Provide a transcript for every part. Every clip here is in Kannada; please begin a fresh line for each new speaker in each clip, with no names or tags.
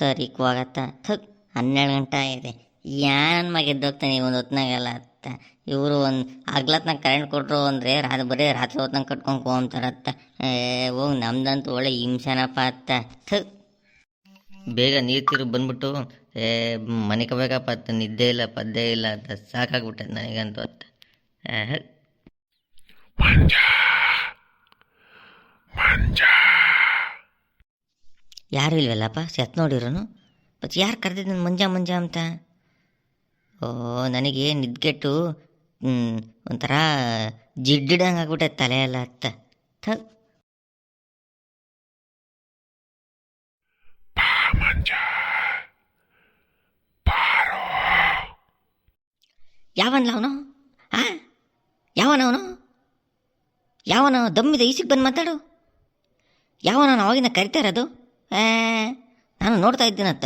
ತರಿಕ್ ಹೋಗತ್ತ ಥಕ್ ಹನ್ನೆರಡು ಗಂಟೆ ಆಗಿದೆ. ಯಾನ್ ಮಗ ಎದ್ದೋಗ್ತಾನೆ ಒಂದು ಹೊತ್ನಾಗೆಲ್ಲ ಅತ್ತ. ಇವರು ಒಂದು ಆಗ್ಲತ್ನಾಗ ಕರೆಂಟ್ ಕೊಟ್ರು ಅಂದರೆ ರಾತ್ರಿ ಬರೀ ರಾತ್ರಿ ಹೊತ್ನಾಗ ಕಟ್ಕೊಂಡು ಹೋಗ್ತಾರತ್ತ ಹೋಗಿ ನಮ್ದಂತೂ ಒಳ್ಳೆ ಹಿಂಸೆನಪ್ಪ ಅತ್ತ. ಥಕ್ ಬೇಗ ನೀರು ತಿರು ಬಂದ್ಬಿಟ್ಟು ಏ ಮನೆ ಕಬೇಕಪ್ಪ ಅತ್ತ. ನಿದ್ದೆ ಇಲ್ಲ ಪದ್ದೆ ಇಲ್ಲ ಅಂತ ಸಾಕಾಗ್ಬಿಟ್ಟದ ನನಗಂತೂ ಅತ್ತ ಏ, ಯಾರು ಇಲ್ವಲ್ಲಪ್ಪ? ಸೆತ್ ನೋಡಿರೋನು? ಮತ್ತು ಯಾರು ಕರೆದಿದ್ದು ಮುಂಜಾ ಮುಂಜಾ ಅಂತ? ಓ, ನನಗೆ ನಿದ್ಗೆಟ್ಟು ಒಂಥರ ಜಿಡ್ಡಿಡಂಗೆ ಆಗ್ಬಿಟ್ಟೆ ತಲೆ ಎಲ್ಲ ಅತ್ತ. ಥ. ಯಾವನ್ಲ ಅವನು? ಆ? ಯಾವನ ಅವನು? ಯಾವನ ದಮ್ಮಿದ ಈಸಿಗೆ ಬಂದು ಮಾತಾಡು. ಯಾವನ ಅವಾಗಿನ ಕರಿತಾ ಇರೋದು? ಆ, ನಾನು ನೋಡ್ತಾ ಇದ್ದೀನತ್ತ.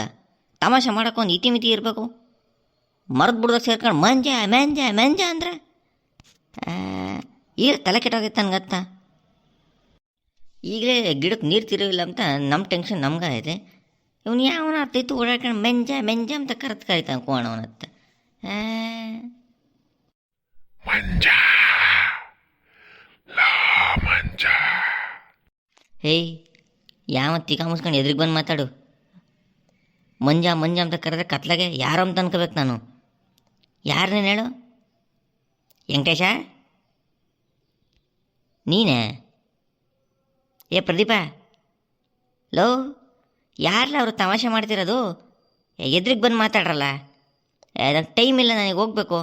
ತಮಾಷೆ ಮಾಡೋಕ್ಕೊಂದು ಇತಿ ಮಿತಿ ಇರಬೇಕು. ಮರದ ಬುಡ್ದಾಗ ಸೇರ್ಕೊಂಡು ಮಂಜ ಮೆಂಜ ಮ್ಯಾಂಜ ಅಂದ್ರೆ? ಈಗ ತಲೆ ಕೆಟ್ಟೋಗೈತೆ ನನಗತ್ತ. ಈಗಲೇ ಗಿಡಕ್ಕೆ ನೀರು ತಿರುವಿಲ್ಲ ಅಂತ ನಮ್ಮ ಟೆನ್ಷನ್ ನಮ್ಗೆ ಇದೆ. ಇವನು ಯಾವನ ಅರ್ಥೈತು ಓಡಾಡ್ಕೊಂಡು ಮೆಂಜ ಮೆಂಜ ಅಂತ ಕರೆದು ಕರಿತಾನೆ ಕೋಣವನತ್ತ ಹೇಯ್ ಯಾವ ತೀಕ ಮುಸ್ಕೊಂಡು ಎದ್ರಿಗೆ ಬಂದು ಮಾತಾಡು. ಮಂಜ ಮಂಜ ಅಂತ ಕರೆದ್ರೆ ಕತ್ಲಾಗೆ ಯಾರು ಅಂತ ಅನ್ಕೋಬೇಕು ನಾನು. ಯಾರು ನೀನು ಹೇಳು? ವೆಂಕಟೇಶ? ನೀನೇ? ಏ, ಪ್ರದೀಪ? ಲೋ ಯಾರಲ್ಲ ಅವರು ತಮಾಷೆ ಮಾಡ್ತಿರೋದು? ಎದ್ರಿಗೆ ಬಂದು ಮಾತಾಡ್ರಲ್ಲ. ಅದಕ್ಕೆ ಟೈಮ್ ಇಲ್ಲ ನನಗೆ ಹೋಗ್ಬೇಕು.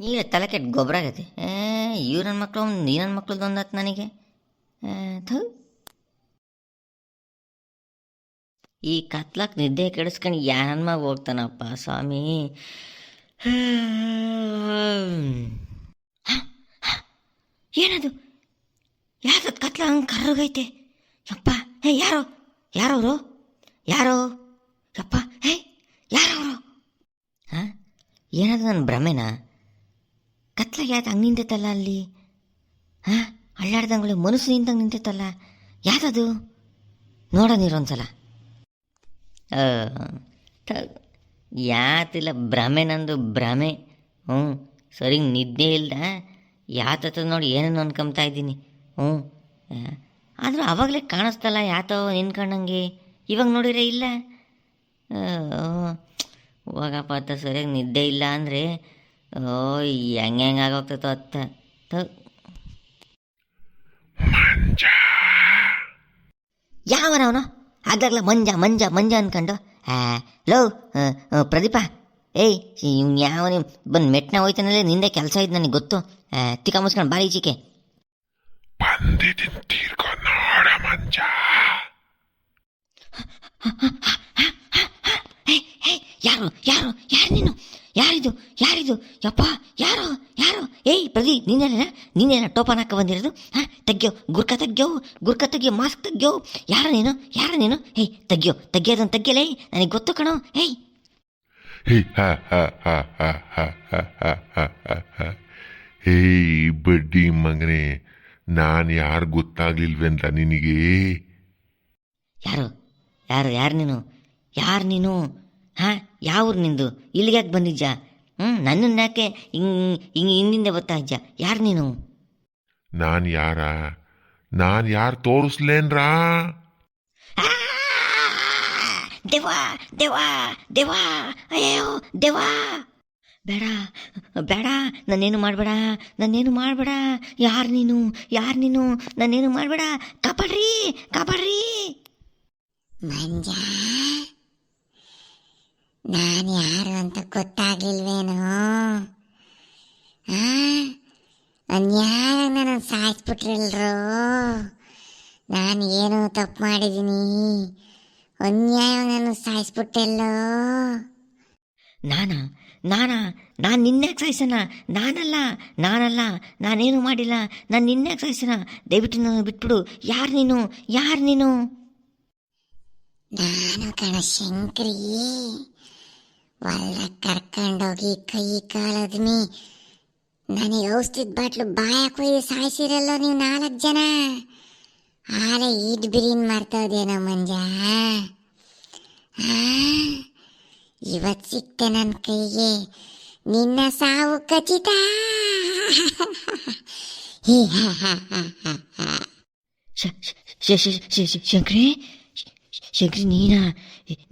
ಈಗ ತಲೆ ಕೆಟ್ಟು ಗೊಬ್ಬರ ಆಗೈತೆ ಇವ್ರ ನನ್ನ ಮಕ್ಕಳು ನೀ ನನ್ನ ಮಕ್ಳದ್ದು ಒಂದಾತು ನನಗೆ. ಥು. ಈ ಕತ್ಲಕ್ ನಿದ್ದೆ ಕೆಡಿಸ್ಕೊಂಡು ಯಾನ್ಮಾಗ ಹೋಗ್ತಾನಪ್ಪ, ಸ್ವಾಮಿ? ಏನದು? ಯಾವ್ದದ್ ಕತ್ಲ ಹಂಗೆ ಕರ್ರಗೈತೆ? ಯಪ್ಪ ಹೇ ಯಾರೋ? ಯಾರವರು? ಯಾರೋ? ಯಪ್ಪ ಹೇ ಯಾರವರು? ಹಾಂ? ಏನದು ನನ್ನ ಭ್ರಮೆನಾ? ಕತ್ಲಾಗ ಯಾವ್ದು ಹಂಗೆ ನಿಂತೈತಲ್ಲ ಅಲ್ಲಿ? ಹಾಂ? ಅಳ್ಳಾಡ್ದಂಗಳು ಮನಸ್ಸು ನಿಂತಂಗೆ ನಿಂತೈತಲ್ಲ? ಯಾವ್ದದು ನೋಡೋನಿರೊಂದ್ಸಲ ಯಾತಿಲ್ಲ ಭ್ರಮೆ ನಂದು ಭ್ರಮೆ. ಹ್ಞೂ ಸರಿ ನಿದ್ದೆ ಇಲ್ದ ಯಾತದ ನೋಡಿ ಏನೇನು ಅನ್ಕೊಂತಾ ಇದ್ದೀನಿ. ಹ್ಞೂ ಆದರೂ ಅವಾಗಲೇ ಕಾಣಿಸ್ತಲ್ಲ ಯಾತೋ ನಿನ್ಕೊಂಡಂಗೆ ಇವಾಗ ನೋಡಿದ್ರೆ ಇಲ್ಲ. ಹೋಗಪ್ಪ ಅತ್ತ ಸರಿಯಾಗಿ ನಿದ್ದೆ ಇಲ್ಲ ಅಂದರೆ ಓ ಹೆಂಗೆ ಹೆಂಗೆ ಆಗೋಗ್ತೈತೋ ಅತ್ತ. ಯಾವನವನು? ಆಗ್ಲಾಗ್ಲ ಮಂಜ ಮಂಜ ಮಂಜ ಅನ್ಕೊಂಡು ಲೋ ಪ್ರದೀಪ ಏಯ್ ಇವ್ನು ಯಾವ ಬಂದು ಮೆಟ್ನ ಹೋಯ್ತಾನಲ್ಲೇ ನಿಂದೆ ಕೆಲಸ ಇದ್ದು ನನಗೆ ಗೊತ್ತು. ತಿಕ್ಕ ಮುಸ್ಕೊಂಡು ಬಾರಿ ಈಚಿಕೆ
ಬಂದಿದ್ದೀನಿ ತೀರ್ಕೊ ನೋಡ ಮಂಜ.
ಹೇ ಹೇ ಯಾರು ಯಾರು ಯಾರು ನೀನು? ಯಾರಿದು? ಯಾರಿದು? ಯಪ್ಪ ಯಾರು? ಯಾರು? ಏಯ್ ಪ್ರದಿ ನಿನ್ನೆನ ನಿನ್ನೆನ ಟೋಪನ್ ಹಾಕ ಬಂದಿರೋದು? ಹಾಂ ತೆಗ್ಯೋ. ಗುರ್ಕ ತೆಗ್ಯೋ. ಗುರ್ಕ ತೆಗ್ಯೋ ಮಾಸ್ಕ್ ತೆಗ್ಯೋ. ಯಾರ ನೀನು? ಯಾರ ನೀನು? ಏಯ್ ತೆಗ್ಯೋ. ತೆಗಿಯೋದನ್ನು ತೆಗ್ಯಲೇ. ನನಗೆ ಗೊತ್ತು ಕಣೋ. ಏಯ್.
ಹೇ ಬಡ್ಡಿ ಮಗನೇ ನಾನು ಯಾರು ಗೊತ್ತಾಗ್ಲಿಲ್ವೆಂತ ನಿನಗೆ?
ಯಾರು? ಯಾರು? ಯಾರು ನೀನು? ಯಾರು ನೀನು? ಹಾಂ ಯಾವ್ರು ನಿಂದು? ಇಲ್ಲಿಗೆ ಯಾಕೆ ಬಂದಿಜ್ಜ ಹ್ಞೂ ನನ್ನನ್ನು ಯಾಕೆ ಹಿಂಗೆ ಹಿಂಗೆ ಹಿಂದಿಂದ ಬರ್ತಾ ಇದ್ಯಾ ಯಾರು ನೀನು?
ನಾನು ಯಾರ? ನಾನು ಯಾರು ತೋರಿಸ್ಲೇನ್ರಾ!
ದೇವಾ ದೇವಾ ದೇವಾ ಅಯ್ಯೋ ದೇವಾ ಬೇಡ ಬೇಡ ನನ್ನೇನು ಮಾಡಬೇಡ ನನ್ನೇನು ಮಾಡಬೇಡ. ಯಾರು ನೀನು? ಯಾರು ನೀನು? ನನ್ನೇನು ಮಾಡಬೇಡ? ಕಬಡ್ರಿ ಕಬಡ್ರಿ
ಮಂಜ. ನಾನು ಯಾರು ಅಂತ ಗೊತ್ತಾಗ್ಲಿಲ್ವೇನೋ? ಅನ್ಯಾಯ ನನ್ನ ಸಾಯಿಸ್ಬಿಟ್ರಲ್ರು? ನಾನು ಏನೋ ತಪ್ಪು ಮಾಡಿದ್ದೀನಿ ಅನ್ಯಾಯ ನಾನು ಸಾಯಿಸ್ಬಿಟ್ಟೆಲ್ಲೋ?
ನಾನಾ? ನಾನಾ? ನಾನು ನಿನ್ನಾಗ ಸಾಯಿಸೋಣ ನಾನಲ್ಲ? ನಾನಲ್ಲ? ನಾನೇನು ಮಾಡಿಲ್ಲ? ನಾನು ನಿನ್ನಾಗ ಸಾಯಿಸೋಣ ದಯವಿಟ್ಟು ನಾನು ಬಿಟ್ಬಿಡು. ಯಾರು ನೀನು? ಯಾರು ನೀನು?
ನಾನು ಕಣ ಶಂಕರಿ. ಒಳ್ಳೆ ಕರ್ಕೊಂಡೋಗಿ ಕೈ ಕಾಲದ್ಮಿ. ನನಗೆ ಔಷಧಿದ ಬಾಟ್ಲು ಬಾಯಕ್ಕೆ ಒಯ್ದು ಸಾಯಿಸಿರಲ್ಲ ನೀವು ನಾಲ್ಕು ಜನ? ಆಲೆ ಈಟ್ ಬಿರಿನ್ ಮಾಡ್ತಾವ್ದೆ ನಮ್ಮ ಮಂಜ? ಇವತ್ತು ಸಿಕ್ತೆ ನನ್ನ ಕೈಗೆ. ನಿನ್ನ ಸಾವು ಖಚಿತ.
ಶಂಕ್ರಿ? ಶಂಕ್ರಿ, ನೀನಾ?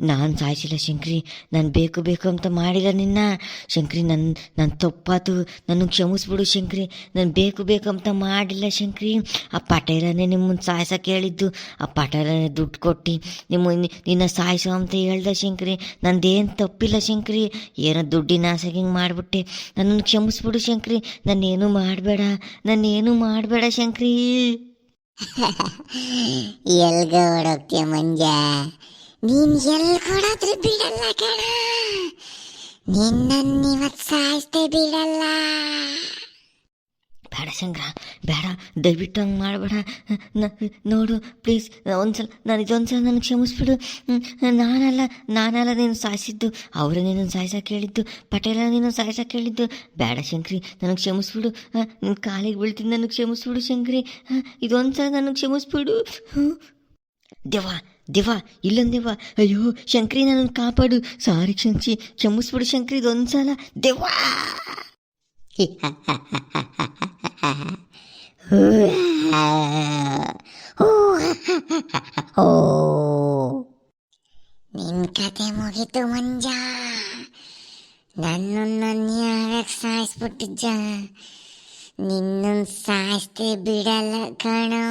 ನಾನು ಸಾಯಿಸಿಲ್ಲ ಶಂಕ್ರಿ. ನಾನು ಬೇಕು ಬೇಕು ಅಂತ ಮಾಡಿಲ್ಲ ನಿನ್ನ. ಶಂಕ್ರಿ ನನ್ನ ನನ್ನ ತಪ್ಪಾತು. ನನ್ನ ಕ್ಷಮಿಸ್ಬಿಡು ಶಂಕ್ರಿ. ನಾನು ಬೇಕು ಬೇಕು ಅಂತ ಮಾಡಿಲ್ಲ ಶಂಕ್ರಿ. ಆ ಪಟೇಲನೇ ನಿಮ್ಮನ್ನು ಸಾಯಿಸೋಕೆ ಹೇಳಿದ್ದು. ಆ ಪಟೇಲನೇ ದುಡ್ಡು ಕೊಟ್ಟು ನಿಮ್ಮ, ನಿನ್ನ ಸಾಯಿಸು ಅಂತ ಹೇಳ್ದೆ ಶಂಕ್ರಿ. ನಂದೇನು ತಪ್ಪಿಲ್ಲ ಶಂಕ್ರಿ. ಏನೋ ದುಡ್ಡಿನ ಆಸೆಗೆ ಹಿಂಗೆ ಮಾಡಿಬಿಟ್ಟೆ. ನನ್ನನ್ನು ಕ್ಷಮಿಸ್ಬಿಡು ಶಂಕ್ರಿ. ನಾನೇನು ಮಾಡಬೇಡ. ನಾನೇನು ಮಾಡಬೇಡ ಶಂಕ್ರಿ.
ಎಲ್ಗ ಓಡೋಗ್ತೀಯ ಮಂಜ? ನೀನ್ ಎಲ್ಗೋಡಾದ್ರೂ ಬಿಡಲ್ಲ ಕಣ. ನಿನ್ನನ್ನಿವತ್ ಸಾಯಿಸ್ತೇ ಬಿಡಲ್ಲ.
ಬೇಡ ಶಂಕರ ಬೇಡ ದಯವಿಟ್ಟು ಹಂಗೆ ಮಾಡಬೇಡ ನೋಡು ಪ್ಲೀಸ್ ಒಂದ್ಸಲ ನಾನು ಇದೊಂದ್ಸಲ ನನಗೆ ಕ್ಷಮಿಸ್ಬಿಡು. ಹ್ಮ್, ನಾನಲ್ಲ ನಾನಲ್ಲ ನೀನು ಸಾಯಿಸಿದ್ದು. ಅವರೇ ನೀನು ಸಾಯ್ಸಕ್ಕೆ ಹೇಳಿದ್ದು ಪಟೇಲ ನೀನು ಸಾಯ್ಸಕ್ಕೆ ಹೇಳಿದ್ದು ಬೇಡ ಶಂಕ್ರಿ ನನಗೆ ಕ್ಷಮಿಸ್ಬಿಡು. ನಿನ್ನ ಕಾಲಿಗೆ ಬೀಳ್ತೀನಿ ನನಗೆ ಕ್ಷಮಿಸ್ಬಿಡು ಶಂಕ್ರಿ. ಹ, ಇದೊಂದ್ಸಲ ನನಗೆ ಕ್ಷಮಿಸ್ಬಿಡು. ಹ್ಮ್. ದೇವ ದೇವ ಇಲ್ಲೊಂದು ದೇವ ಅಯ್ಯೋ ಶಂಕ್ರಿ ನನ್ನ ಕಾಪಾಡು. ಸಾರಿ ಕ್ಷಮಿಸಿ ಕ್ಷಮಿಸ್ಬಿಡು ಶಂಕ್ರಿ ಇದೊಂದ್ಸಲ. ದೇವಾ
ಓ ನಿನ್ ಕತೆ ಮುಗಿತು ಮಂಜ ನನ್ನನ್ನು ಯಾವ್ಯಾಕೆ ಸಾಯಿಸ್ಬಿಟ್ಟಿದ್ದ ನಿನ್ನನ್ನು ಸಾಯಿಸ್ತೇ ಬಿಡಲ್ಲ ಕಣೋ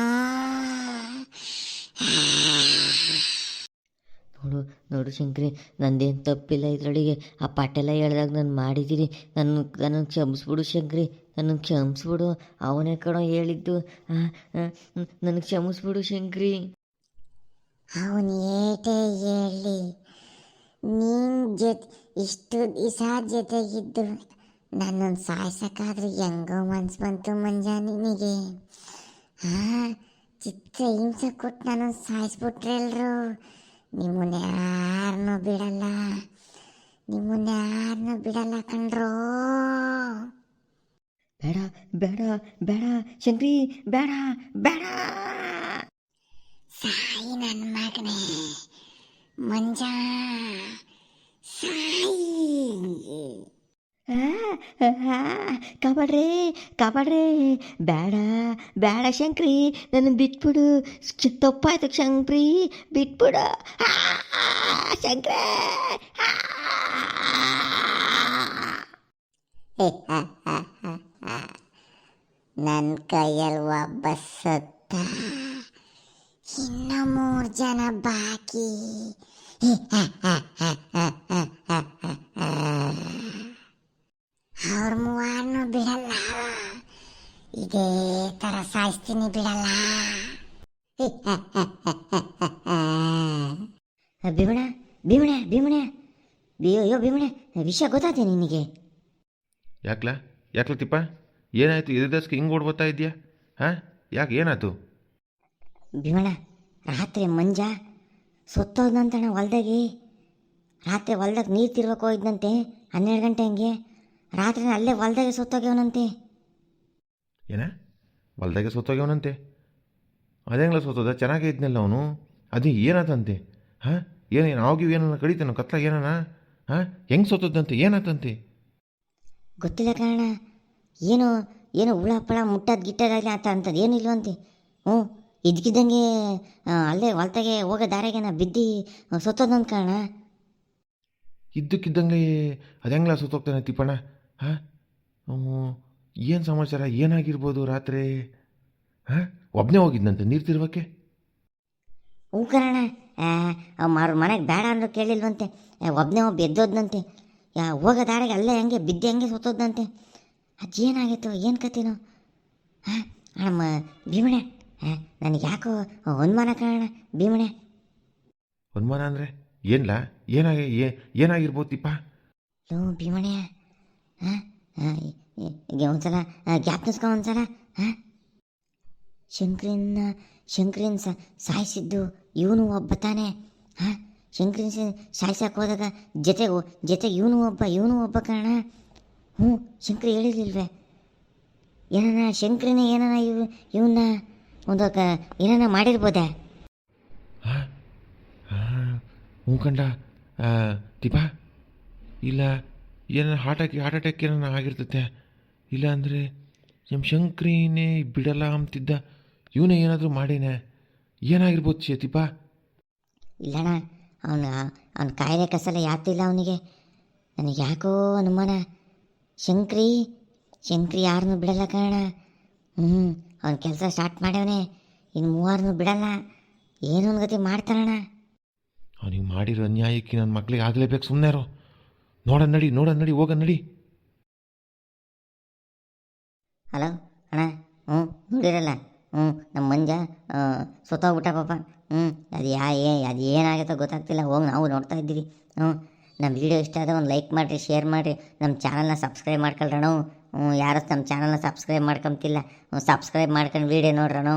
ನೋಡು ಶಂಕ್ರಿ, ನಂದೇನು ತಪ್ಪಿಲ್ಲ ಇದರೊಳಗೆ. ಆ ಪಾಟೆಲ್ಲ ಹೇಳ್ದಾಗ ನಾನು ಮಾಡಿದ್ದೀನಿ ನನ್ನ ನನಗೆ ಕ್ಷಮಿಸ್ಬಿಡು ಶಂಕ್ರಿ ನನಗೆ ಕ್ಷಮಿಸ್ಬಿಡು. ಅವನೇ ಕಣೋ ಹೇಳಿದ್ದು. ನನಗೆ ಕ್ಷಮಿಸ್ಬಿಡು ಶಂಕ್ರಿ.
ಅವನು ಏಟೇ ಹೇಳಿ. ನೀನು ಜೊತೆ, ಇಷ್ಟು ದಿವಸ ಜೊತೆಗಿದ್ದು ನನ್ನನ್ನು ಸಾಯಿಸೋಕ್ಕಾದ್ರೆ ಹೆಂಗೋ ಮನ್ಸು ಬಂತು ಮಂಜಾನಿನಿಗೆ ನಿನಗೆ. ಹಾ ಚಿತ್ರ ಹಿಂಸೆ ಕೊಟ್ಟು ನನ್ನನ್ನು ಸಾಯಿಸ್ಬಿಟ್ರೆ ಎಲ್ರು? ನಿಮ್ಮನ್ನ ಯಾರನ್ನೂ ಬಿಡಲ್ಲ. ನಿಮ್ಮನ್ನ ಯಾರನ್ನೂ ಬಿಡಲ್ಲ ಕಣ್ರೋ.
ಬೇಡ ಬೇಡ ಬೇಡ ಶಂಕ್ರಿ ಬೇಡ ಬೇಡ.
ಸಾಯಿ ನನ್ನ ಮಗನೇ ಮಂಜ ಸಾಯಿ
ಆ, ಆ, ಕಾಪಾಡ್ರೆ ಕಬಡ್ರಿ ಬೇಡ ಬೇಡ ಶಂಕ್ರಿ, ನನ್ನ ಬಿಟ್ಬಿಡು. ತಪ್ಪಾಯ್ತು ಶಂಕ್ರಿ, ಬಿಟ್ಬಿಡು. ಶಂಕ್ರೆ.
ನನ್ನ ಕೈಯಲ್ಲಿ ಒಬ್ಬ ಸತ್ತ ಇನ್ನು ಮೂರು ಜನ ಬಾಕಿ. ಅವ್ರ ಮೂವಾರನ್ನು ಬಿಡಲ್ಲ. ಇದೇ ತರ ಸಾಯಿಸ್ತೀನಿ ಬಿಡಲ್ಲ.
ಭೀಮಣ ಭೀಮಣ ಭೀಮಣ ಅಯ್ಯೋ ಭೀಮಣ ವಿಷಯ ಗೊತ್ತಾಯ್ತೆ ನಿನಗೆ?
ಯಾಕ್ಲ ಯಾಕ್ಲ ತಿಪ್ಪ? ಏನಾಯ್ತು? ಎದುರ್ದಸ್ಗೆ ಹಿಂಗೆ ಓಡ್ಬೋತಾ ಬರ್ತಾ ಇದೆಯಾ ಹಾಂ? ಯಾಕೆ ಏನಾಯ್ತು?
ಭೀಮಣ ರಾತ್ರಿ ಮಂಜ ಸುತ್ತೋದಂತಣ ಹೊಲ್ದಾಗಿ. ರಾತ್ರಿ ಹೊಲ್ದಾಗ ನೀರು ತಿರ್ಬೇಕು ಹೋಗಿದ್ದಂತೆ ಹನ್ನೆರಡು ಗಂಟೆ ಹಂಗೆ. ರಾತ್ರಿ ಅಲ್ಲೇ ಹೊಲ್ದಾಗೆ ಸುತ್ತೋಗ್ಯವನಂತೆ
ಏನ? ಹೊಲ್ದಾಗೆ ಸೊತ್ತೋಗ್ಯವನಂತೆ ಅದೇಂಗ್ಲ ಸುತ್ತೋದ? ಚೆನ್ನಾಗೇ ಇದ್ನಲ್ಲ ಅವನು. ಅದು ಏನಾತಂತೆ? ಹಾಂ? ಏನೇನು ಆಗಿವ್ ಏನನ್ನ ಕಡಿತಾನೋ? ಕತ್ಲ ಏನಾನ? ಹಾಂ? ಹೆಂಗೆ ಸೋತದಂತೆ ಏನಾತಂತೆ?
ಗೊತ್ತಿಲ್ಲ ಕಾರಣ ಏನು ಏನು ಹುಳ ಪಳ ಮುಟ್ಟದ್ ಗಿಟ್ಟದಾಗಲಿ ಆತ ಅಂತದ್ದು ಏನು ಇಲ್ವಂತೆ. ಹ್ಞೂ ಇದ್ಕಿದ್ದಂಗೆ ಅಲ್ಲೇ ಹೊಲ್ತಾಗೆ ಹೋಗೋ ದಾರಿಗೆನ ಬಿದ್ದು ಸೊತ್ತದಂತ ಕಾರಣ
ಇದ್ದಕ್ಕಿದ್ದಂಗೆ ಅದೆಂಗ್ಲ ಸೊತ್ತೋಗ್ತಾನೆ ತಿಪ್ಪಣ್ಣ? ಹಾಂ? ಏನು ಸಮಾಚಾರ? ಏನಾಗಿರ್ಬೋದು ರಾತ್ರಿ? ಹಾಂ? ಒಬ್ಬನೇ ಹೋಗಿದ್ನಂತೆ ನೀರು ತಿರುವಕ್ಕೆ?
ಹ್ಞೂ ಅವ್ರ ಮಾರು ಮನೆಗೆ ಬೇಡ ಅಂದ್ರು ಕೇಳಿಲ್ವಂತೆ. ಒಬ್ಬನೇ ಒಬ್ಬ ಎದ್ದೋದ್ನಂತೆ ಹೋಗೋ ದಾರಿಗೆ ಅಲ್ಲೇ ಹಂಗೆ ಬಿದ್ದೆ ಹಂಗೆ ಅಚ್ಚು ಏನಾಗಿತ್ತು ಏನು ಕತ್ತಿನೋ ಹಾಂ ನಮ್ಮ ಭೀಮಣೆ ನನಗೆ ಯಾಕೋ ಅನುಮಾನ ಕಾರಣ ಭೀಮಣೆ
ಅನುಮಾನ ಅಂದರೆ? ಏನ್ಲ? ಏನಾಗಿ ಏನಾಗಿರ್ಬೋದಿಪ್ಪ
ಹ್ಞೂ ಭೀಮಣೆ ಒಂದ್ಸಲ ಜ್ಞಾಪನಿಸ್ಕೊ ಒಂದ್ಸಲ ಹಾಂ ಶಂಕರಿನ ಸ, ಸಾಯಿಸಿದ್ದು ಇವನು ಒಬ್ಬ ತಾನೇ ಹಾಂ ಶಂಕರಿನ ಸಾಯಿಸಕ್ಕೆ ಹೋದಾಗ ಜೊತೆಗೆ ಜೊತೆಗೆ ಇವನು ಒಬ್ಬ ಇವನು ಒಬ್ಬ ಕಾರಣ ಹ್ಞೂ, ಶಂಕರಿ ಹೇಳಿರ್ಲಿಲ್ವೇ? ಏನನ ಶಂಕರಿನ ಏನನ ಇವ್, ಇವನ್ನ ಒಂದು ಕ ಏನಾನ ಮಾಡಿರ್ಬೋದೆ?
ಹ್ಞೂ ಕಂಡ ದೀಪಾ? ಇಲ್ಲ ಏನಾರ ಹಾರ್ಟ್ ಅಟ್ಯಾಕ್ ಹಾರ್ಟ್ ಅಟ್ಯಾಕ್ ಏನಾರ ಆಗಿರ್ತೈತೆ? ಇಲ್ಲ ಅಂದರೆ ನಮ್ಮ ಶಂಕ್ರಿನೇ ಬಿಡಲ್ಲ ಅಂತಿದ್ದ ಇವನೇ ಏನಾದರೂ ಮಾಡೇನೆ? ಏನಾಗಿರ್ಬೋದು ಚೇತಿಪ್ಪ
ಇಲ್ಲಣ್ಣ ಅವನ ಅವನ ಕಾಯಿಲೆ ಕಸಲ ಯಾತಿಲ್ಲ ಅವನಿಗೆ. ನನಗೆ ಯಾಕೋ ಅನುಮಾನ. ಶಂಕ್ರಿ ಶಂಕ್ರಿ ಯಾರನ್ನೂ ಬಿಡಲ್ಲ ಕಣ ಹ್ಞೂ ಅವನ ಕೆಲಸ ಸ್ಟಾರ್ಟ್ ಮಾಡ್ಯವನೆ. ಇನ್ನು ಮೂವಾರನ್ನೂ ಬಿಡಲ್ಲ. ಏನೋ ಒಂದು ಗತಿ ಮಾಡ್ತಾರಣ್ಣ
ಅವನಿಗೆ ಮಾಡಿರೋ ಅನ್ಯಾಯಕ್ಕೆ ನನ್ನ ಮಕ್ಳಿಗೆ ಆಗಲೇಬೇಕು ಸುಮ್ಮನೆ ನೋಡ ನಡಿ ನೋಡ ನಡಿ ಹೋಗ ನಡಿ.
ಹಲೋ ಅಣ್ಣ, ಹ್ಞೂ, ನೋಡಿರಲ್ಲ, ಹ್ಞೂ, ನಮ್ಮ ಮಂಜ ಸುತ್ತೋಗ್ಬಿಟ್ಟ ಪಾಪ, ಹ್ಞೂ, ಅದು ಯಾ, ಏ, ಅದು ಏನಾಗುತ್ತೋ ಗೊತ್ತಾಗ್ತಿಲ್ಲ, ಹೋಗಿ ನಾವು ನೋಡ್ತಾ ಇದ್ದೀವಿ, ಹ್ಞೂ, ನಮ್ಮ ವಿಡಿಯೋ ಇಷ್ಟ ಆದರೆ ಒಂದು ಲೈಕ್ ಮಾಡಿರಿ, ಶೇರ್ ಮಾಡಿರಿ, ನಮ್ಮ ಚಾನಲ್ನ ಸಬ್ಸ್ಕ್ರೈಬ್ ಮಾಡ್ಕೊಳ್ರಣ ಹ್ಞೂ ಯಾರು ನಮ್ಮ ಚಾನಲ್ನ ಸಬ್ಸ್ಕ್ರೈಬ್ ಮಾಡ್ಕೊಂತಿಲ್ಲ ಸಬ್ಸ್ಕ್ರೈಬ್ ಮಾಡ್ಕೊಂಡು ವಿಡಿಯೋ ನೋಡ್ರಣ